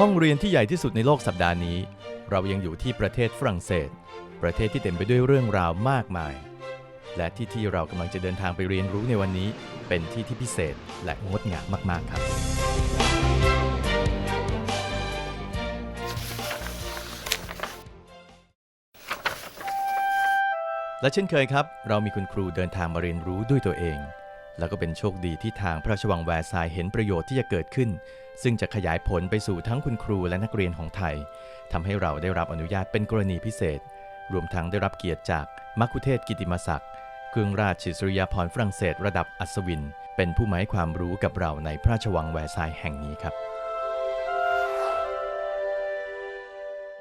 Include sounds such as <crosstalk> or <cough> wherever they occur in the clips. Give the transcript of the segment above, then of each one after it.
ห้องเรียนที่ใหญ่ที่สุดในโลกสัปดาห์นี้ เรายังอยู่ที่ประเทศฝรั่งเศส ประเทศที่เต็มไปด้วยเรื่องราวมากมาย และที่ที่เรากำลังจะเดินทางไปเรียนรู้ในวันนี้ เป็นที่ที่พิเศษและงดงามมาก ๆ ครับ และเช่นเคยครับ เรามีคุณครูเดินทางมาเรียนรู้ด้วยตัวเอง แล้วก็เป็นโชคดีที่ทางพระราชวังแวร์ซายเห็นประโยชน์ที่จะเกิดขึ้น ซึ่งจะขยายผลไปสู่ทั้งคุณครูและนักเรียนของไทยทำให้เราได้รับอนุญาตเป็นกรณีพิเศษ รวมทั้งได้รับเกียรติจากมัคคุเทศกิติมศักดิ์เครื่องราชสุริยาภรณ์ฝรั่งเศสระดับอัศวิน เป็นผู้หมาให้ความรู้กับเราในพระราชวังแวร์ซายแห่งนี้ครับ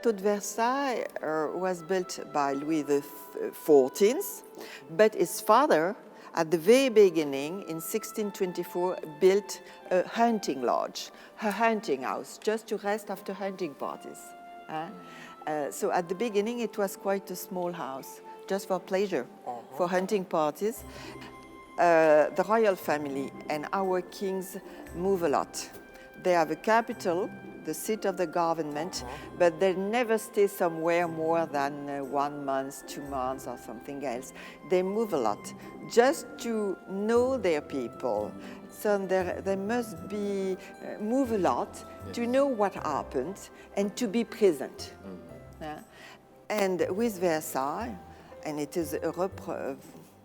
Château de Versailles uh, was built by Louis XIV, but his father, at the very beginning, in 1624, built a hunting lodge, a hunting house, just to rest after hunting parties. huh? Uh, so at the beginning, it was quite a small house, just for pleasure, for hunting parties. Uh, the royal family and our kings move a lot. They have a capital, the seat of the government, but they never stay somewhere more than uh, one month, two months, or something else. They move a lot just to know their people. So there, they must be uh, move a lot to know what happened and to be present. Yeah. And with Versailles, and it is a repro-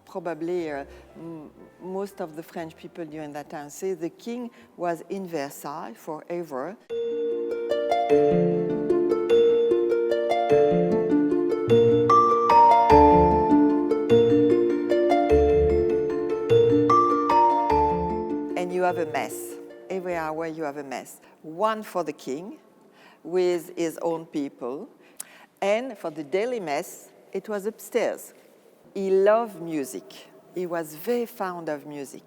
probably uh, m- most of the French people during that time say the king was in Versailles forever. And you have a mess. Every hour you have a mess. One for the king with his own people. And for the daily mess, it was upstairs. He loved music. He was very fond of music.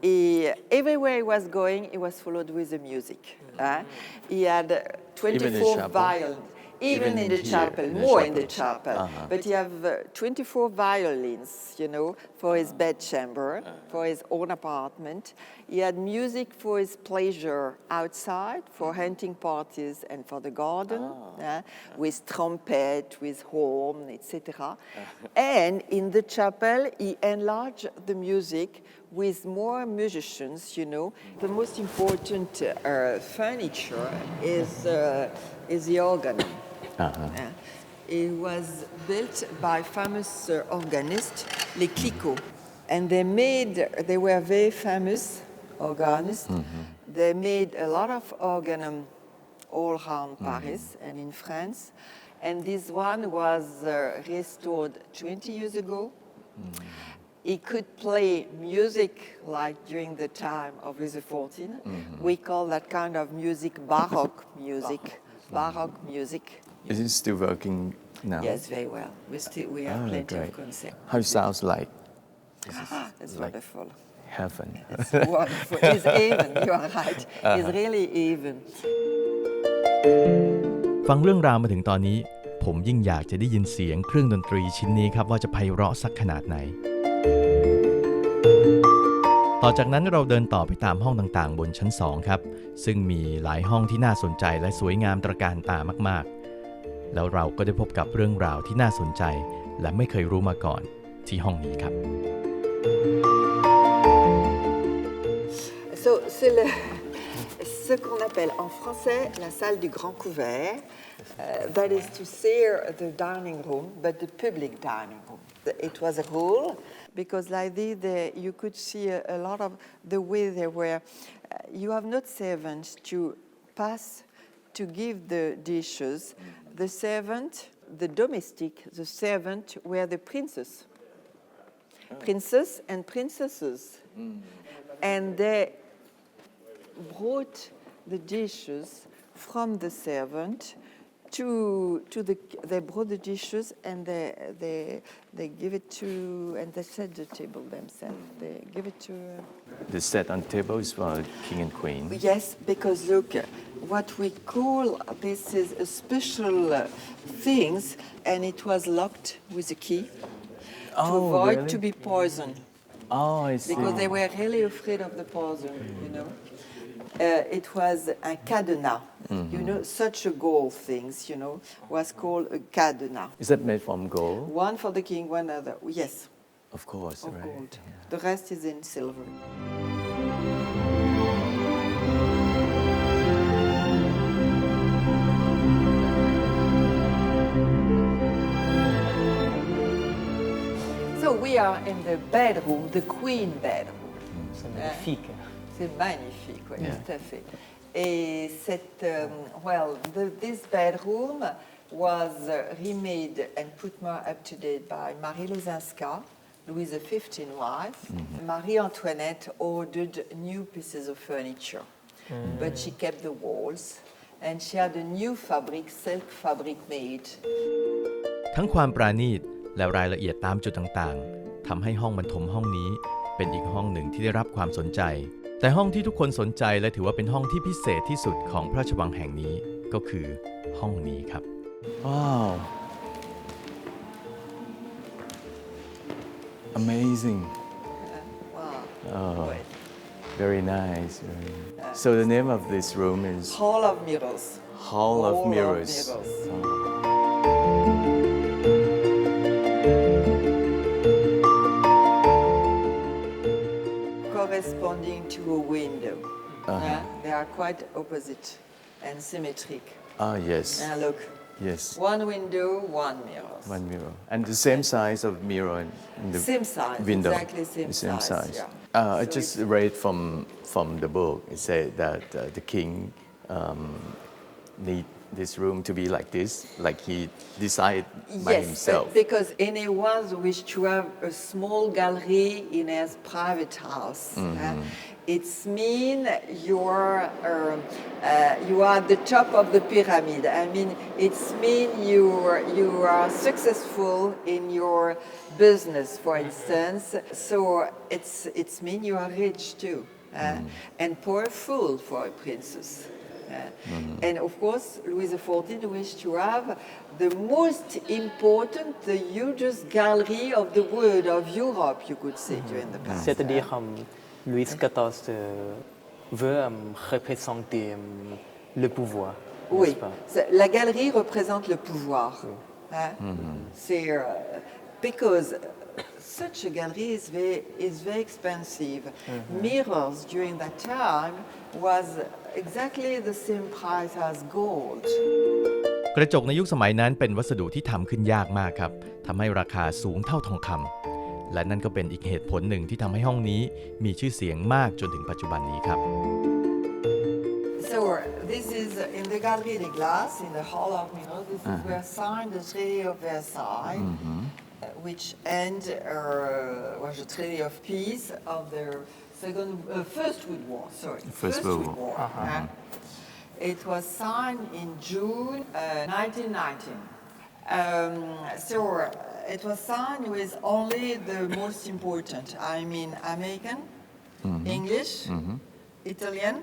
He, everywhere he was going, he was followed with the music. huh? He had uh, 24 violins. Even, Even in the here, chapel, in the more in the chapel. chapel. But he have uh, 24 violins, you know, for his bedchamber, for his own apartment. He had music for his pleasure outside, for hunting parties and for the garden, uh, with trumpet, with horn, etc. <laughs> and in the chapel, he enlarged the music with more musicians, you know. The most important uh, furniture is, uh, is the organ. Uh-huh. Yeah. It was built by famous uh, organist, les Clicquot. And they made, they were very famous organists. Mm-hmm. They made a lot of organ all around mm-hmm. Paris and in France. And this one was uh, restored 20 years ago. Mm-hmm. He could play music like during the time of Louis XIV. We call that kind of music Baroque music. <laughs> Baroque music. Is it still working now? Yes, very well. We still we have Ah, plenty great. of concerts. How it sounds like It's like- wonderful. heaven. It's wonderful. It's even. You are right. It's really even. ฟังเรื่องราวมาถึงตอนนี้ ผมยิ่งอยากจะได้ยินเสียงเครื่องดนตรีชิ้นนี้ครับว่าจะไพเราะสักขนาดไหน ต่อจากนั้นเราเดินต่อไปตามห้องต่างๆ บนชั้น 2 ครับ ซึ่งมีหลายห้องที่น่าสนใจและสวยงามตระการตามากๆ แล้วเราก็ได้พบกับเรื่องราวที่น่าสนใจ และไม่เคยรู้มาก่อนที่ห้องนี้ครับ So, c'est le- ce qu'on appelle en français la salle du grand couvert. Uh, that is to say uh, the dining room, but the public dining room. It was a hall because like this, there, you could see a, a lot of the way they were. Uh, you have not servants to pass to give the dishes. The servant, the domestic, the servant were the princes. Oh. Princes and princesses. Hmm. And they brought the dishes from the servant to, to the, they brought the dishes and they, they, they give it to, and they set the table themselves. They give it to, uh, the set on table is for king and queen. yes, because look, what we call this is a special uh, things, and it was locked with a key to Oh, avoid really? to be poisoned. Oh, I see. because they were really afraid of the poison, you know. Uh, it was a cadenas. Mm-hmm. You know, such a gold things, you know, was called a cadena. Is that made from gold? One for the king, one other. Yes, Of course, of right? gold. The rest is in silver. So we are in the bedroom, the queen bedroom. Mm, C'est magnifique. Uh, C'est magnifique, oui, Yeah. tout à fait. Et cette, um, well, the, this bedroom was uh, remade and put more up to date by Marie Lezinska, Louis XV wife. Marie Antoinette ordered new pieces of furniture, but she kept the walls, and she had a new fabric, silk fabric made. ทั้งความปราณีตและรายละเอียดตามจุดต่างๆทำให้ห้องบรรทมห้องนี้เป็นอีกห้องหนึ่งที่ได้รับความสนใจ แต่ห้องที่ทุกคนสนใจและถือว่าเป็นห้องที่พิเศษที่สุดของพระราชวังแห่งนี้ก็คือห้องนี้ครับ Wow. Amazing. Wow. Oh, very nice. Very nice. So the name of this room is Hall of Mirrors. Hall of Hall of Mirrors. Mirrors. Oh. Corresponding to a window. Yeah, they are quite opposite and symmetric. Ah, yes. Now look, Yes. one window, one mirror. One mirror. And the same size of mirror in in the Same size, window. exactly same the same size, size. yeah. Uh, I So just it's- read from from the book. It said that uh, the king um, need this room to be like this, like he decided by yes, himself. because anyone wish to have a small gallery in his private house. Mm-hmm. uh, it's mean you're um, uh, you are at the top of the pyramid. I mean, it's mean you you are successful in your business, for instance. So it's it's mean you are rich too, uh, Mm-hmm. and powerful for a princess. Uh, And of course, Louis XIV wished to have the most important, the hugest gallery of the world of Europe, you could say, during the past. C'est-à-dire euh, Louis XIV veut euh, représenter euh, le pouvoir. Oui, pas? La galerie représente le pouvoir. hein? C'est euh, because such a gallery is very, is very expensive. Mirrors during that time was exactly the same price as gold. กระจกในยุคสมัยนั้นเป็นวัสดุที่ทำขึ้นยากมากครับทำให้ราคาสูงเท่าทองคำและนั่นก็เป็นอีกเหตุผลหนึ่งที่ทำให้ห้องนี้มีชื่อเสียงมากจนถึงปัจจุบันนี้ครับ So this is in the Galerie des Glaces, in the Hall of Mirrors. This is where signed the Treaty of Versailles, uh, which end uh, was the Treaty of Peace of the Second, uh, First World War. Sorry, First World War. huh? It was signed in June uh, 1919. Um, so uh, it was signed with only the most important. I mean, American, English, Italian,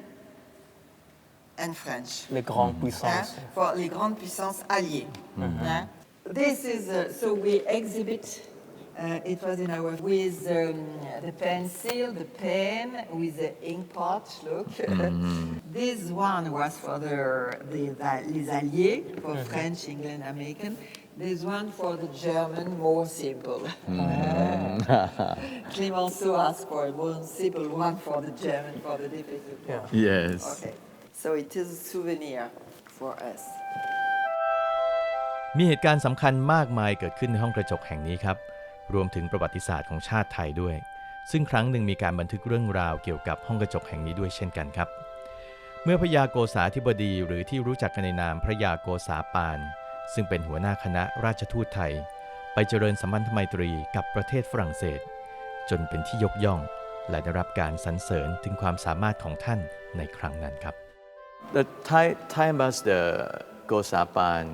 and French. Les grandes hein, puissances. for les grandes puissances alliées. hein. This is uh, so we exhibit. Uh, it was in our with um, the pencil, the pen, with the ink pot. Look, <laughs> this one was for the, the, the les alliés for French, England, American. This one for the German, more simple. <laughs> Clemenceau asked for a more simple one for the German for the difficult one. Yeah. Yes. Okay, so it is a souvenir for us. มีเหตุการณ์สำคัญมากมายเกิดขึ้นในห้องกระจกแห่งนี้ครับ รวมถึงประวัติศาสตร์ของชาติไทยด้วย ซึ่งครั้งหนึ่งมีการบันทึกเรื่องราวเกี่ยวกับห้องกระจกแห่งนี้ด้วยเช่นกันครับ เมื่อพระยาโกษาธิบดีหรือที่รู้จักกันในนามพระยาโกษาปาน ซึ่งเป็นหัวหน้าคณะราชทูตไทย ไปเจริญสัมพันธไมตรีกับประเทศฝรั่งเศส จนเป็นที่ยกย่อง และได้รับการสรรเสริญถึงความสามารถของท่านในครั้งนั้นครับ The Thai, Thai ambassador Gosapan,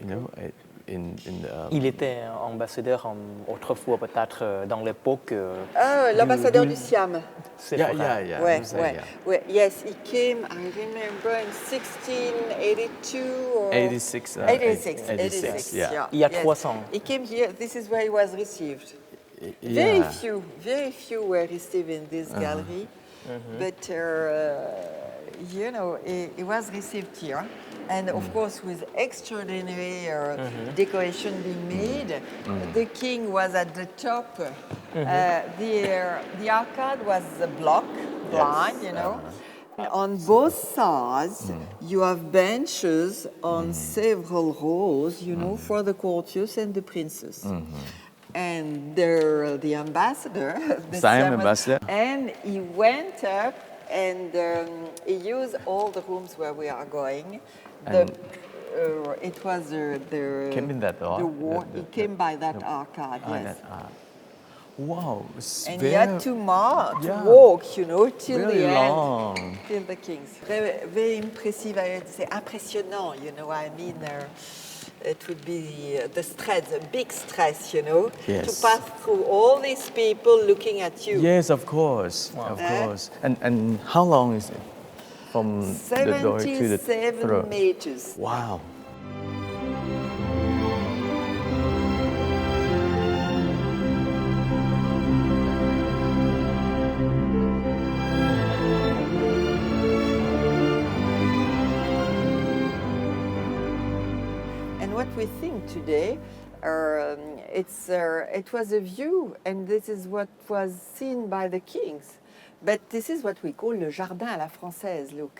you know, uh, in, in the, Il était ambassadeur euh, autrefois peut-être euh, dans l'époque. euh, Ah, l'ambassadeur du- du Siam. C'est yeah, yeah, yeah. Ouais, ouais, yeah. ouais. Yes, he came, I remember, in 1682 or... 86, uh, 86, 86, yeah. Il y a yes. 300. He came here, this is where he was received. Very few, very few were received in this gallery, but uh, you know, it, it was received here, and of mm. course with extraordinary uh, mm-hmm. decoration being mm. made. Mm. The king was at the top. Uh, mm-hmm. the uh, the arcade was a block, blind, you know. Uh-huh. On both sides, you have benches on several rows, you know, mm-hmm. for the courtiers and the princes. And the, uh, the ambassador, <laughs> the Siam- ambassador. and he went up and um, he used all the rooms where we are going. The, uh, it was uh, the Came in that? The war, The- the- he came by that the- arcade, Ah, yes. that, ah. Wow. and very, he had to march, to yeah. walk, you know, till very the long. end, till the kings. Very, very impressive. I- would say impressionnant, you know. what I mean, uh, it would be uh, the stress, the big stress, you know, to pass through all these people looking at you. Yes, of course, of Eh? course. And and how long is it from the door to the 77 throne? meters. Wow. And what we think today, um, it's, uh, it was a view, and this is what was seen by the kings. But this is what we call le jardin à la française, look.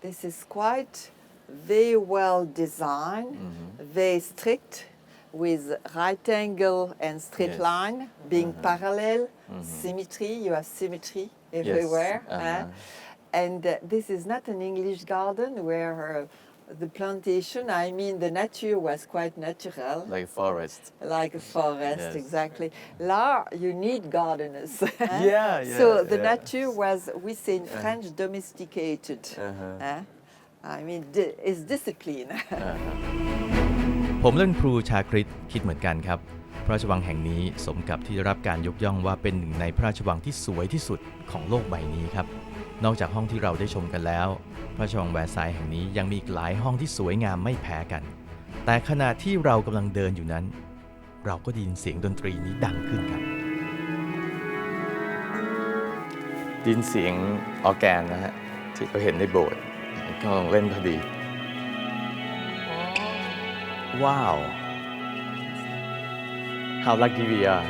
This is quite very well designed, very strict, with right angle and straight Yes. line being parallel, symmetry, you have symmetry everywhere. eh? uh-huh. And uh, this is not an English garden where uh, the plantation, I mean, the nature was quite natural, Like forest. like a forest, Yes. exactly. Là, you need gardeners. <laughs> Yeah, So yeah, the yeah. nature was, we say in French, domesticated. Uh-huh. eh? I mean, di- it's discipline. <laughs> <laughs> ผมและคุณครูชาคริตคิดเหมือนกันครับ พระราชวังแห่งนี้สมกับที่ได้รับการยกย่องว่าเป็นหนึ่งในพระราชวังที่สวยที่สุดของโลกใบนี้ครับ นอกจากห้องที่เราได้ชมกันแล้ว พระราชวังแวร์ซายน์แห่งนี้ยังมีอีกหลายห้องที่สวยงามไม่แพ้กัน แต่ขณะที่เรากำลังเดินอยู่นั้น เราก็ได้ยินเสียงดนตรีนี้ดังขึ้นครับ ดินเสียงออร์แกนนะฮะ ที่เราเห็นในโบสถ์กำลังเล่นพอดี ว้าว How lucky we are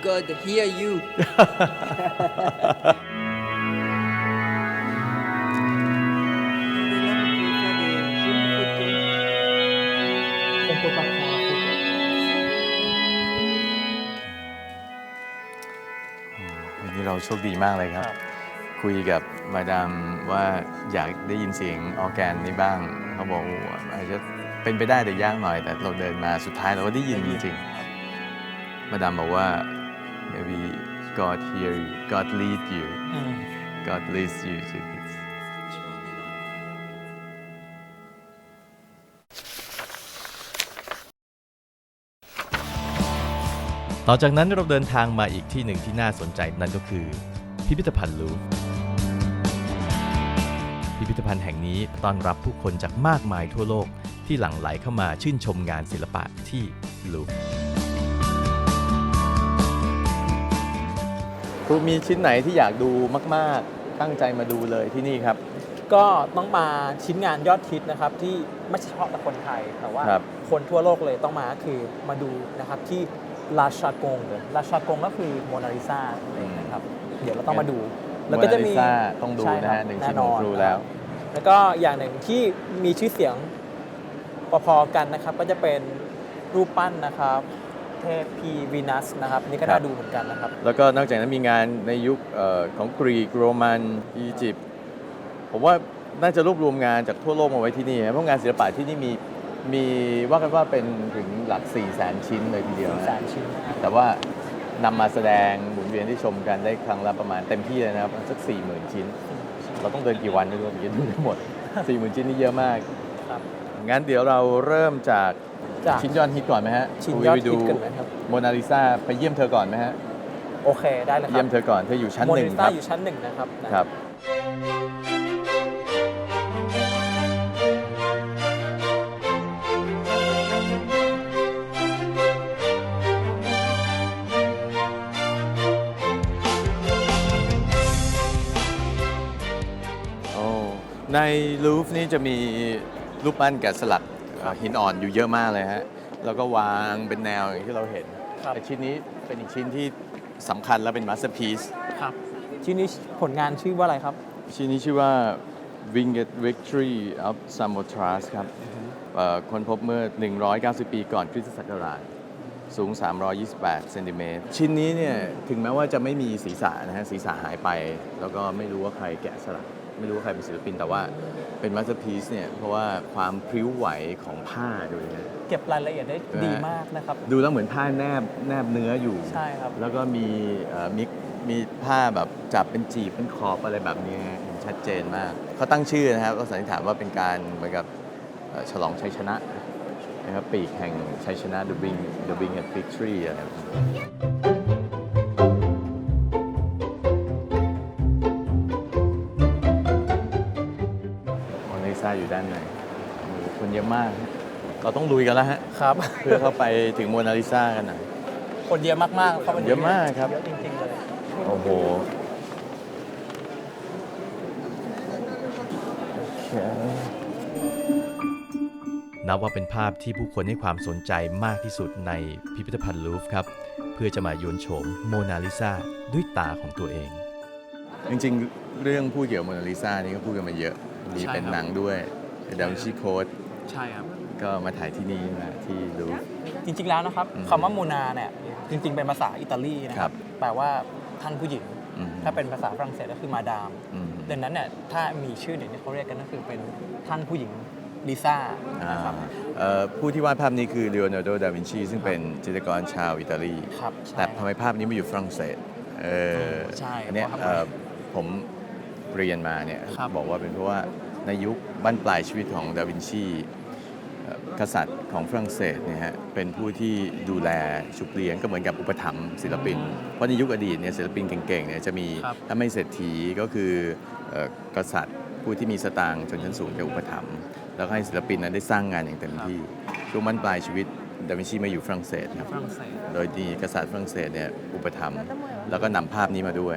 God hear you. On peut pas prendre un photo. วันนี้เราโชคดีมากเลยครับครับ คุยกับมาดามว่าอยากได้ยินเสียงออร์แกนนี้บ้าง เขาบอกโอ้อาจจะ เป็นไปได้แต่ยากหน่อย แต่เราเดินมาสุดท้ายเราก็ได้ยินจริงๆ มาดามบอกว่า maybe God hear you God lead you อืม God leads you to this ต่อจากนั้นเราเดินทางมาอีกที่หนึ่งที่น่าสนใจนั่นก็คือ พิพิธภัณฑ์ลูฟร์พิพิธภัณฑ์แห่งนี้ต้อนรับผู้คนจากมากมายทั่วโลก ที่หลั่งไหลเข้ามาชื่นชมงานศิลปะที่ลูฟร์ครูมีชิ้นไหนที่อยากดูมากๆ ตั้งใจมาดูเลยที่นี่ครับ ก็ต้องมาชิ้นงานยอดฮิตนะครับที่ไม่ใช่เฉพาะแต่คนไทย แต่ว่าครับคนทั่วโลกเลยต้องมาก็คือมาดูนะครับที่ราชากงเลยราชากงก็คือโมนาลิซาเองนะครับ เดี๋ยวเราต้องมาดู แล้วก็จะมีโมนาลิซาต้องดูใช่นะคฮะรับหนึ่งแน่ชิ้นนขอองนครูแล้ว แล้วก็อย่างหนึ่งที่มีชื่อเสียง พอๆกันนะครับ ก็จะเป็นรูปปั้นนะครับ เทพพีวีนัสนะครับ นี่ก็ครัน่าบดูเหมือนกันนะครับ แล้วก็นอกจากนั้นมีงานในยุคเอ่อของกรีกโรมันอียิปต์ผมว่าน่าจะรวบรวมงานจากทั่วโลกมาไว้ที่นี่นะเพราะงานศิลปะที่นี่มีมีว่ากันว่าเป็นถึงหลัก4 0 0 0 0 0ชิ้นเลยทีเดียวสี่นะแสนชิ้นนะครับแต่ว่านำมาแสดงหมุนเวียนที่ชมกันได้ครั้งละประมาณเต็มที่เลยนะครับสัก4 0,000ชิ้น เราต้องเดินกี่วันไม่รู้ถึงจะดูทั้งหมด 40,000 ชิ้นนี่เยอะมาก ครับ งั้นเดี๋ยวเราเริ่มจากจากชิ้นยอดฮิตก่อนไหมฮะชิ้นยอดฮิตกันไหมครับ โมนาลิซาไปเยี่ยมเธอก่อนไหมฮะ โอเคได้เลยครับ เยี่ยมเธอก่อน เธออยู่ชั้นหนึ่งครับโมนาลิซาอยู่ชั้นหนึ่งนะครับครับในลูฟนี่จะมี รูปปั้นแกะสลักเอ่อหินอ่อนอยู่เยอะมากเลยฮะแล้วก็วางเป็นแนวอย่างที่เราเห็นครับ แต่ชิ้นนี้เป็นอีกชิ้นที่สำคัญและเป็นมาสเตอร์พีซครับชิ้นนี้ผลงานชื่อว่าอะไรครับ ชิ้นนี้ชื่อว่า Winged Victory of Samothrace ครับเอ่อค้นพบเมื่อ 190 ปีก่อนคริสตศักราช สูง 328 เซนติเมตร ชิ้นนี้เนี่ย ถึงแม้ว่าจะไม่มีศีรษะนะฮะ ศีรษะหายไป แล้วก็ไม่รู้ว่าใครแกะสลัก ไม่รู้ว่าใครเป็นศิลปิน แต่ว่าเป็นมาสเตอร์พีซเนี่ย เพราะว่าความพริ้วไหวของผ้าดูนะ เก็บรายละเอียดได้ดีมากนะครับ ดูแล้วเหมือนผ้าแนบแนบเนื้ออยู่ ใช่ครับ แล้วก็มีเอ่อมีมีผ้าแบบจับเป็นจีบเป็นขอบอะไรแบบนี้เห็นชัดเจนมาก เขาตั้งชื่อนะครับก็สันนิษฐานว่าเป็นการเหมือนกับเอ่อฉลองชัยชนะนะครับปีกแห่งชัยชนะ the wing the wing at victory อะไรแบบนี้ อยู่ด้านในโอ้โหคนเยอะมากฮะเราต้องลุยกันแล้วฮะ ครับ เพื่อเข้าไปถึงโมนาลิซากันหน่อย คนเยอะมากๆเข้าไปเยอะมากครับ เยอะจริงๆเลยโอ้โหโอเคนับว่าเป็นภาพที่ผู้คนให้ความสนใจมากที่สุดในพิพิธภัณฑ์ลูฟร์ครับ เพื่อจะมาโยนโฉมโมนาลิซาด้วยตาของตัวเอง จริงๆ เรื่องพูดเกี่ยวกับโมนาลิซานี่ก็พูดกันมาเยอะ มีใช่เป็นครับหนังด้วยดาวินชีโค้ดใช่ครับ ก็มาถ่ายที่นี่นะที่ลูฟร์จริงๆแล้วนะครับอืมคำว่าโมนาเนี่ยจริง ๆ เป็นภาษาอิตาลีนะคครัรับบแปลว่าท่านผู้หญิงอืมถ้าเป็นภาษาฝรั่งเศสก็คือมาดามอืมดังนั้นเนี่ยถ้ามีชื่อเด่นที่เขาเรียกกันก็คือเป็นท่านผู้หญิงลิซ่าอ่านะครับเอ่อผู้ที่วาดภาพนี้คือเลโอนาร์โด ดาวินชี ซึ่งเป็นจิตรกรชาวอิตาลีครับใช่แต่ทำไมภาพนี้มาอยู่ฝรั่งเศสเออใช่อันเนี้ยเพราะเอ่อผม เรียนมาเนี่ยครับบอกว่าเป็นเพราะว่าในยุคบั้นปลายชีวิตของดาวินชีเอ่อกษัตริย์ของฝรั่งเศสเนี่ยฮะเป็นผู้ที่ดูแลชุบเลี้ยงก็เหมือนกับอุปถัมภ์ศิลปิน เพราะในยุคอดีตเนี่ยศิลปินเก่งๆเนี่ยจะมีครับถ้าไม่เศรษฐีก็คือเอ่อกษัตริย์ผู้ที่มีสตางค์ชนชั้นสูงจะอุปถัมภ์แล้วก็ให้ศิลปินนั้นได้สร้างงานอย่างเต็มที่ช่วงบั้นปลายชีวิตดาวินชีมาอยู่ฝรั่งเศสครับฝรั่งเศสโดยมีกษัตริย์ฝรั่งเศสเนี่ยอุปถัมภ์แล้วก็นำภาพนี้มาด้วย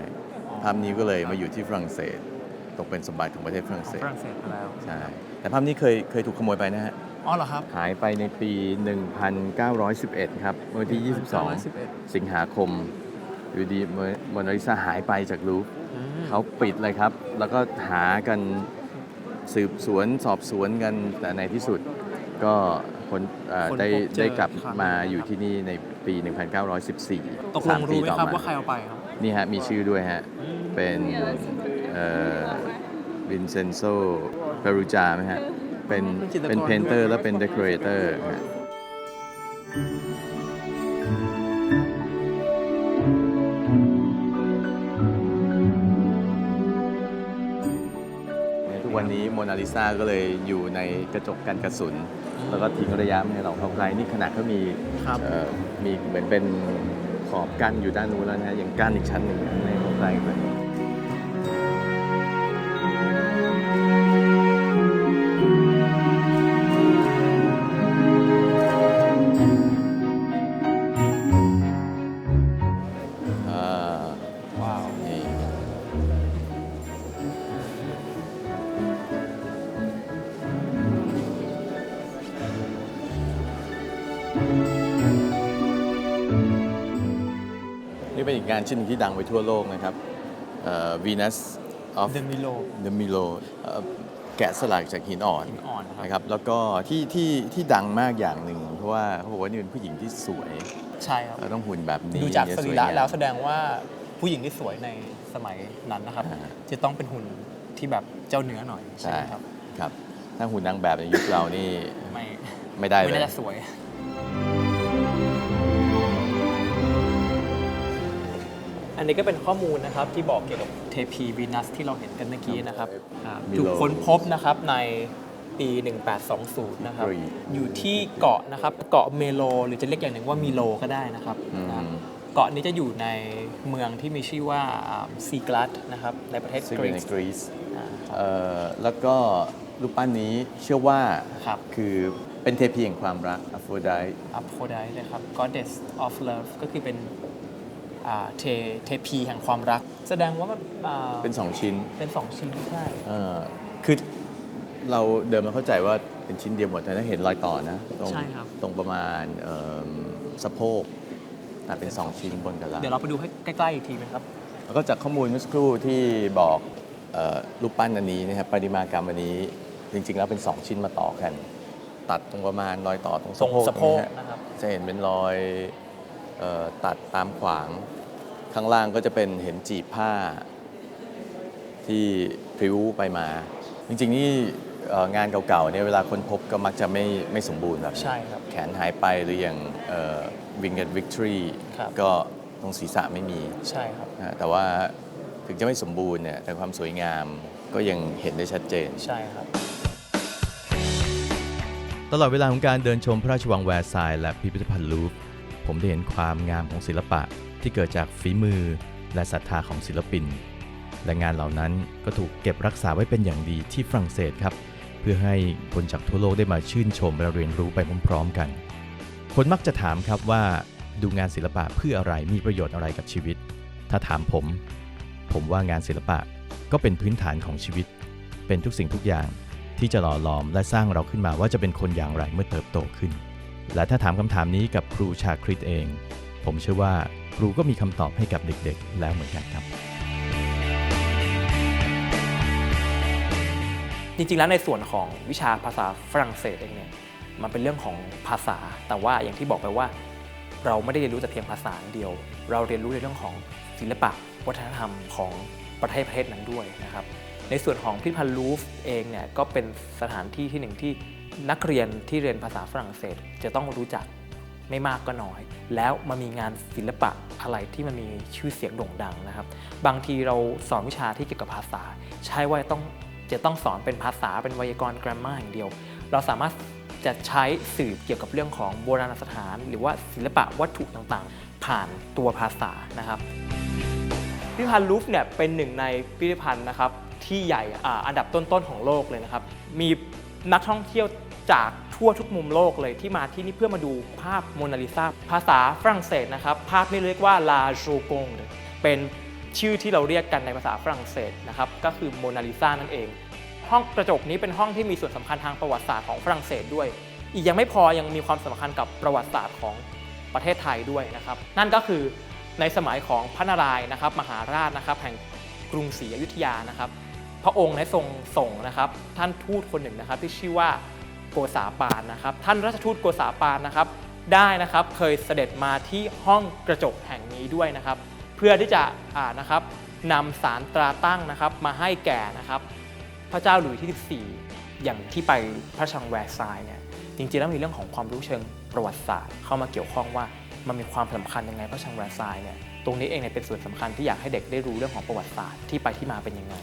ภาพนี้ก็เลยมาอยู่ที่ฝรั่งเศส ตกเป็นสมบัติของประเทศฝรั่งของเศสฝรั่งเศสไปแล้วใช่แต่ภาพนี้เคยเคยถูกขโมยไปนะฮะอ๋อเหรอครับ หายไปในปี 1911 ครับเมื่อวันที่ 22 1911สิงหาคม อยู่ดีโมนาลิซาหายไปจากลูฟร์อืมเขาปิดเลยครับ แล้วก็หากันสืบสวนสอบสวนกันแต่ในที่สุดก็คนเอ่อคนได้พบเจอได้กลับครับมาอยู่ที่นี่ในปี 1914 ตกลงสามปีรู้ไหมต่อครับมาว่าใครเอาไปครับ นี่ฮะ มีชื่อด้วยฮะ เป็นวินเซนโซเปรูจาไหมฮะ เป็นเป็นจิตรกรเป็นเพนเตอด้วยร์และเป็นเดคอเรเตอร์ทุกวันนี้โมนาลิซาก็เลยอยู่ในกระจกกันกระสุน แล้วก็ทิ้งระยะไม่ให้เราเข้าใกล้นี่ขนาดเขามีครับเอ่อมีเหมือนเป็น ขอบกันอยู่ด้านนู้นแล้วนะอย่างกั้นอีกชั้นหนึ่งในห้องใกล้เนี่เป็นอีกงานชิ้นหนึ่งที่ดังไปทั่วโลกนะครับเอ่อ Venus of เดมิโล the Milo เอ่อแกะสลักจากหินอ่อนหินอ่อนนะครับนะครับ แล้วก็ที่ที่ที่ดังมากอย่างหนึ่ง เพราะว่าเขาบอกว่านี่เป็นผู้หญิงที่สวย ใช่ครับแล้วต้องหุ่นแบบนี้ดูจากเนี่ยสรีวยระงามแล้วแสดงว่าผู้หญิงที่สวยในสมัยนั้นนะครับอ่าจะต้องเป็นหุ่นที่แบบเจ้าเนื้อหน่อยใช่ใช่ไหมครับครับ ถ้าหุ่นนางแบบในยุคเรานี่ไม่ไม่ได้ไม่เลยน่าจะสวย อันนี้ก็เป็นข้อมูลนะครับที่บอกเกี่ยวกับเทพีวีนัสที่เราเห็นกันเมื่อกี้นะครับอ่ามิโล ถูกค้นพบนะครับในปี 1820 นะครับ Great อยู่ที่เกาะนะครับเกาะเมโลหรือจะเรียกอย่างหนึ่งว่ามิโลก็ได้นะครับอืมอ่าเกาะนี้จะอยู่ในเมืองที่มีชื่อว่าซีกลัดนะครับในประเทศซึ่งกเป็รีนในซกรีซอ่าเอ่อแล้วก็รูปปั้นนี้เชื่อว่าครับ คือเป็นเทพีแห่งความรักอโฟได อัพโพไดนะครับ goddess of love ก็คือเป็นอ่า เทเทพีแห่งความรัก แสดงว่ามันอ่าเป็นสองชิ้นเป็นสองชิ้นใช่เอ่อคือเราเดิมมาเข้าใจว่าเป็นชิ้นเดียวหมดแต่ถ้าเห็นรอยต่อนะตรงใช่ครับ ตรงประมาณเอิ่มสะโพกตัดเป็น 2 ชิ้นบนกับล่างเดี๋ยวเราไปดูให้ใกล้ๆอีกทีไหมครับ แล้วก็จากข้อมูลเมื่อสักครู่ที่บอกเอ่อรูปปั้นอันนี้นะครับปฏิมากรรมอันนี้จริง ๆ แล้วเป็น 2 ชิ้นมาต่อกัน ตัดตรงประมาณรอยต่อตรงตรงสะโพกนะฮะนะครับ จะเห็นเป็นรอยเออ ตัดตามขวาง ข้างล่างก็จะเป็นเห็นจีบผ้าที่พริ้วไปมา จริงๆนี่เอ่องานเก่าๆเนี่ยเวลาคนพบก็มักจะไม่ไม่สมบูรณ์แบบนี้ใช่ครับ แขนหายไปหรืออย่างวิงเกตวิกตอรีครับก็ตรงศีรษะไม่มีใช่ครับนะแต่ว่าถึงจะไม่สมบูรณ์เนี่ยแต่ความสวยงามก็ยังเห็นได้ชัดเจนใช่ครับ ตลอดเวลาของการเดินชมพระราชวังแวร์ซายน์และพิพิธภัณฑ์ลูฟร์ ผมได้เห็นความงามของศิลปะที่เกิดจากฝีมือและศรัทธาของศิลปิน และงานเหล่านั้นก็ถูกเก็บรักษาไว้เป็นอย่างดีที่ฝรั่งเศสครับ เพื่อให้คนจากทั่วโลกได้มาชื่นชมและเรียนรู้ไปพร้อมๆกัน คนมักจะถามครับว่าดูงานศิลปะเพื่ออะไรมีประโยชน์อะไรกับชีวิต ถ้าถามผม ผมว่างานศิลปะก็เป็นพื้นฐานของชีวิต เป็นทุกสิ่งทุกอย่างที่จะหล่อหลอมและสร้างเราขึ้นมาว่าจะเป็นคนอย่างไรเมื่อเติบโตขึ้น และถ้าถามคำถามนี้กับครูชาคริตเอง ผมเชื่อว่าครูก็มีคำตอบให้กับเด็กๆ แล้วเหมือนกันครับ จริงๆ แล้วในส่วนของวิชาภาษาฝรั่งเศสเองเนี่ยมันเป็นเรื่องของภาษา แต่ว่าอย่างที่บอกไปว่า เราไม่ได้เรียนรู้แต่เพียงภาษาเดียว เราเรียนรู้ในเรื่องของศิลปะวัฒนธรรมของประเทศประเทศนั้นด้วยนะครับ ในส่วนของพิพิธภัณฑ์ลูฟเองเนี่ยก็เป็นสถานที่ที่หนึ่งที่ นักเรียนที่เรียนภาษาฝรั่งเศสจะต้องรู้จักไม่มากก็น้อย แล้วมันมีงานศิลปะอะไรที่มันมีชื่อเสียงโด่งดังนะครับ บางทีเราสอนวิชาที่เกี่ยวกับภาษา ใช่ว่าต้องจะต้องสอนเป็นภาษาเป็นไวยากรณ์ grammar อย่างเดียว เราสามารถจะใช้สื่อเกี่ยวกับเรื่องของโบราณสถาน หรือว่าศิลปะวัตถุต่างๆ ผ่านตัวภาษานะครับพิพิธภัณฑ์ลูฟเนี่ยเป็นหนึ่งในพิพิธภัณฑ์นะครับที่ใหญ่ออันดับต้นๆของโลกเลยนะครับ มี นักท่องเที่ยวจากทั่วทุกมุมโลกเลยที่มาที่นี่เพื่อมาดูภาพโมนาลิซาภาษาฝรั่งเศสนะครับ ภาพนี้เรียกว่า La Joconde เป็นชื่อที่เราเรียกกันในภาษาฝรั่งเศสนะครับ ก็คือโมนาลิซานั่นเอง ห้องกระจกนี้เป็นห้องที่มีส่วนสำคัญทางประวัติศาสตร์ของฝรั่งเศสด้วย อีกยังไม่พอยังมีความสำคัญกับประวัติศาสตร์ของประเทศไทยด้วยนะครับ นั่นก็คือในสมัยของพระนารายณ์นะครับ มหาราชนะครับ แห่งกรุงศรีอยุธยานะครับ พระองค์ได้ทรงส่งนะครับ ท่านทูตคนหนึ่งนะครับ ที่ชื่อว่าโกษาปานนะครับ ท่านราชทูตโกษาปานนะครับ ได้นะครับเคยเสด็จมาที่ห้องกระจกแห่งนี้ด้วยนะครับ เพื่อที่จะอ่านะครับนำสารตราตั้งนะครับมาให้แก่นะครับ พระเจ้าหลุยที่ 14 อย่างที่ไปพระชังแวร์ซายน์เนี่ยจริงๆแล้วมีเรื่องของความรู้เชิงประวัติศาสตร์เข้ามาเกี่ยวข้องว่ามันมีความสำคัญยังไงพระชังแวร์ซายน์เนี่ยตรงนี้เองเนี่ยเป็นส่วนสำคัญที่อยากให้เด็กได้รู้เรื่องของประวัติศาสตร์ที่ไปที่มาเป็นยังไง